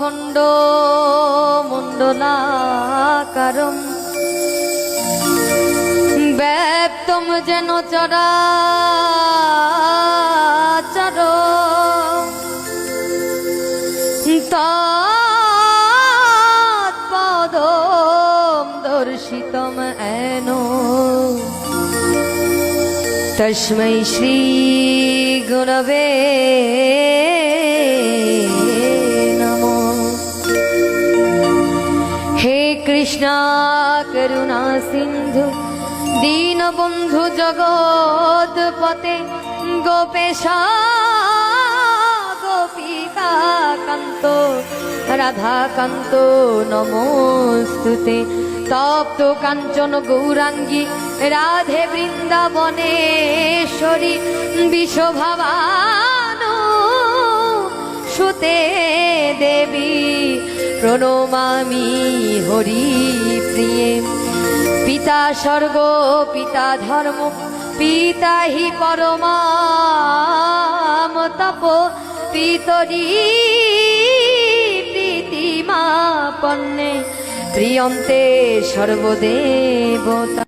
অখণ্ড মন্ডলাকারম ব্যপ্তম যেন চরা চর দর্শিতম এন। তস্মৈ শ্রী গুণবে কৃষ্ণ করুণা সিন্ধু, দীনবন্ধু জগৎ পতে গোপেশ গোপিকা কান্ত রাধা কান্ত নমস্তুতে। তপ্ত কাঞ্চন গৌরাঙ্গী, রাধে বৃন্দাবনেশ্বরী, বিশ্বভাবানু, সুতে প্রণমামি হরি প্রিয়ে। পিতা স্বর্গ, পিতা ধর্ম, পিতা হি পরমাম তপ, পিতরি প্রীতিমা পণ্যে প্রিয়ন্তে সর্বদেবতা।